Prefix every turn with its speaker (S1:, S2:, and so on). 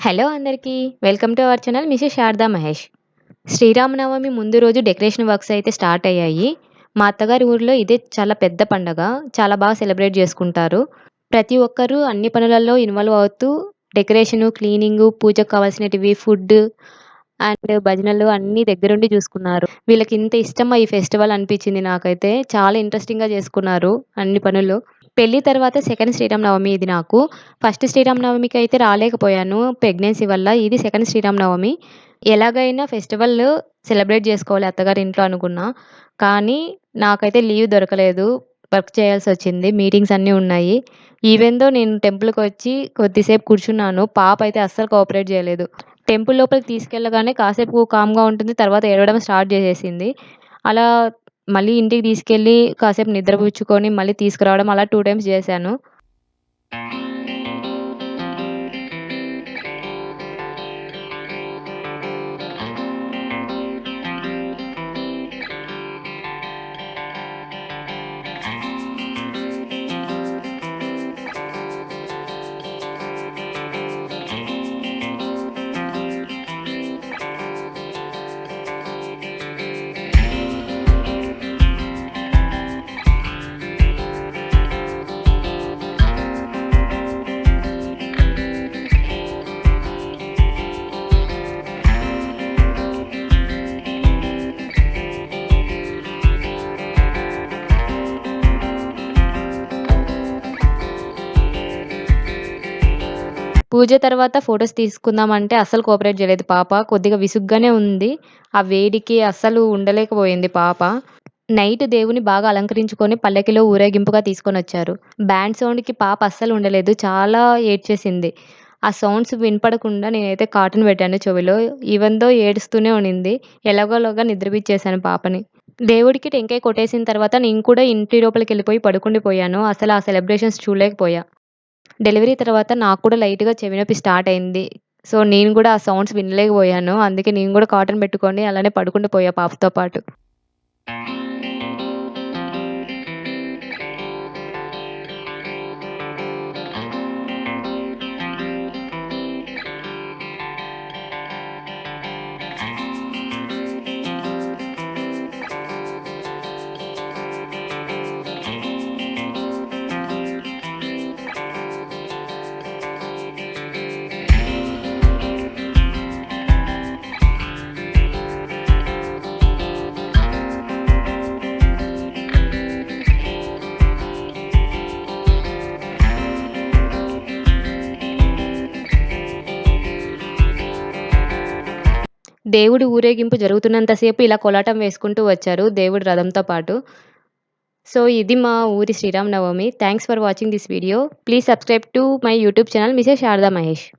S1: Hello అందరికీ. Welcome to our channel Mrs Sharada Mahesh Sri Rama Navami ముందు రోజు decoration works అయితే start అయ్యాయి. మా అత్తగారి ఊరిలో ఇదే చాలా పెద్ద పండగ. చాలా బాగా సెలబ్రేట్ చేసుకుంటారు. ప్రతి ఒక్కరూ అన్ని పనులలో ఇన్వాల్వ్ అవుతూ డెకరేషను క్లీనింగు పూజకు కావాల్సినటివి ఫుడ్ అండ్ భజనలు అన్నీ దగ్గరుండి చూసుకున్నారు. వీళ్ళకి ఇంత ఇష్టమా ఈ ఫెస్టివల్ అనిపించింది నాకైతే. చాలా ఇంట్రెస్టింగ్గా చేసుకున్నారు అన్ని పనులు. పెళ్ళి తర్వాత సెకండ్ శ్రీరామనవమి ఇది నాకు. ఫస్ట్ శ్రీరామనవమికి అయితే రాలేకపోయాను. ప్రెగ్నెన్సీ వల్ల ఇది సెకండ్ శ్రీరామనవమి. ఎలాగైనా ఫెస్టివల్ సెలబ్రేట్ చేసుకోవాలి అత్తగారి ఇంట్లో అనుకున్నా. కానీ నాకైతే లీవ్ దొరకలేదు. వర్క్ చేయాల్సి వచ్చింది. మీటింగ్స్ అన్నీ ఉన్నాయి. ఈవెందో నేను టెంపుల్కి వచ్చి కొద్దిసేపు కూర్చున్నాను పాప అయితే అస్సలు కోఆపరేట్ చేయలేదు. టెంపుల్ లోపలికి తీసుకెళ్ళగానే కాసేపు కామ్గా ఉంటుంది. తర్వాత ఏడవడం స్టార్ట్ చేసేసింది. అలా మళ్ళీ ఇంటికి తీసుకెళ్ళి కాసేపు నిద్రపుచ్చుకొని మళ్ళీ తీసుకురావడం అలా టూ టైమ్స్ చేశాను. పూజ తర్వాత ఫొటోస్ తీసుకుందామంటే అస్సలు కోఆపరేట్ చేయలేదు పాప. కొద్దిగా విసుగ్గానే ఉంది. ఆ వేడికి అస్సలు ఉండలేకపోయింది పాప. నైట్ దేవుని బాగా అలంకరించుకొని పల్లకిలో ఊరేగింపుగా తీసుకొని వచ్చారు. బ్యాండ్ సౌండ్కి పాప అస్సలు ఉండలేదు. చాలా ఏడ్చేసింది. ఆ సౌండ్స్ వినపడకుండా నేనైతే కాటన్ పెట్టాను చెవిలో. ఈవెందో ఏడుస్తూనే ఉండింది. ఎలాగోలాగా నిద్రపిచ్చేసాను పాపని. దేవుడికి టెంకాయ కొట్టేసిన తర్వాత నేను కూడా ఇంటి లోపలికి వెళ్ళిపోయి పడుకుండిపోయాను. అసలు ఆ సెలబ్రేషన్స్ చూడలేకపోయా. డెలివరీ తర్వాత నాకు కూడా లైట్గా చెవినొప్పి స్టార్ట్ అయింది. సో నేను కూడా ఆ సౌండ్స్ వినలేకపోయాను. అందుకే నేను కూడా కాటన్ పెట్టుకొని అలానే పడుకుండిపోయా పాపతో పాటు. దేవుడి ఊరేగింపు జరుగుతున్నంతసేపు ఇలా కోలాటం వేసుకుంటూ వచ్చారు దేవుడి రథంతో పాటు. సో ఇది మా ఊరి Sri Rama Navami. Thanks for watching this video please subscribe to my YouTube channel Mrs Sharada Mahesh